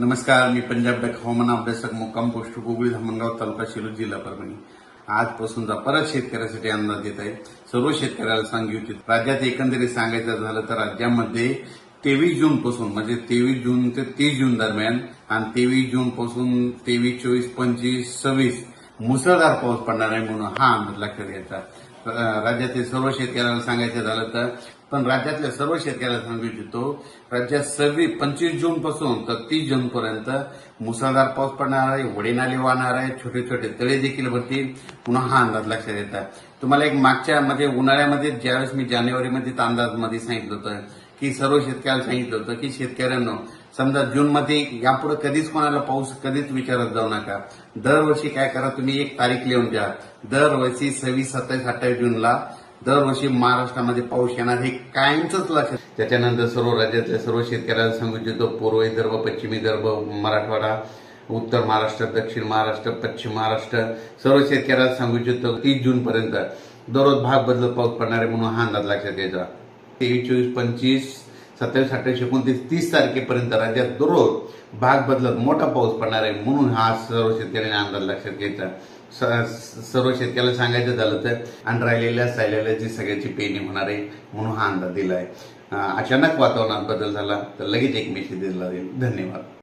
नमस्कार मी पंजाब डक हवामान अभ्यासक मुक्काम पोस्ट गुगळी धामणगाव तालुका शिरूर जिल्हा परभणी. आजपासूनचा परत शेतकऱ्यासाठी अंदाज येत आहे सर्व शेतकऱ्याला सांगू इच्छित. राज्यात एकंदरीत सांगायचं झालं तर राज्यामध्ये तेवीस जून पासून म्हणजे तेवीस जून ते तीस जून दरम्यान आणि तेवीस जून पासून तेवीस चोवीस पंचवीस सव्वीस मुसळधार पाऊस पडणार आहे म्हणून हा अंदाज लक्षात घ्यायचा. राज्यातील सर्व शेतकऱ्याला सांगायचं झालं तर पण राज्यातल्या सर्व शेतकऱ्याला सांगू इच्छितो राज्यात सव्वीस पंचवीस जून पासून तर तीस जून पर्यंत मुसळधार पाऊस पडणार आहे वडेनाले वाहणार आहे छोटे छोटे तळे देखील भरतील. पुन्हा हा अंदाज लक्षात येतात तुम्हाला एक मागच्या मध्ये उन्हाळ्यामध्ये ज्यावेळेस मी जानेवारीमध्ये अंदाजमध्ये सांगितलं होतं की सर्व शेतकऱ्याला सांगितलं होतं की शेतकऱ्यांना समजा जूनमध्ये यापुढे कधीच कोणाला पाऊस कधीच विचारत जाऊ नका. दरवर्षी काय करा तुम्ही एक तारीख लिहून द्या दरवर्षी सव्वीस सत्तावीस अठ्ठावीस जूनला दरवर्षी महाराष्ट्रामध्ये पाऊस येणार हे कायमच लक्षात. त्याच्यानंतर सर्व राज्यातल्या सर्व शेतकऱ्यांना सांगू इच्छितो पूर्व विदर्भ पश्चिम विदर्भ मराठवाडा उत्तर महाराष्ट्र दक्षिण महाराष्ट्र पश्चिम महाराष्ट्र सर्व शेतकऱ्याला सांगू इच्छितो तीस जूनपर्यंत दररोज भाग बदलत पाऊस पडणार आहे म्हणून हा अंदाज लक्षात घ्यायचा. तेवीस चोवीस पंचवीस सत्तावीस अठ्ठावीस एकोणतीस तीस तारखेपर्यंत राज्यात दररोज भाग बदलत मोठा पाऊस पडणार आहे. म्हणून हा सर्व शेतकऱ्यांनी अंदाज लक्षात घ्यायचा. स- सर्व शेतकऱ्याला सांगायचं झालं तर आणि राहिलेल्या सायलेल्याची सगळ्याची पेरणी होणार आहे म्हणून हा अंदाज दिला आहे अचानक वातावरणात बदल झाला तर लगेच एक मेसेज दिला जाईल धन्यवाद.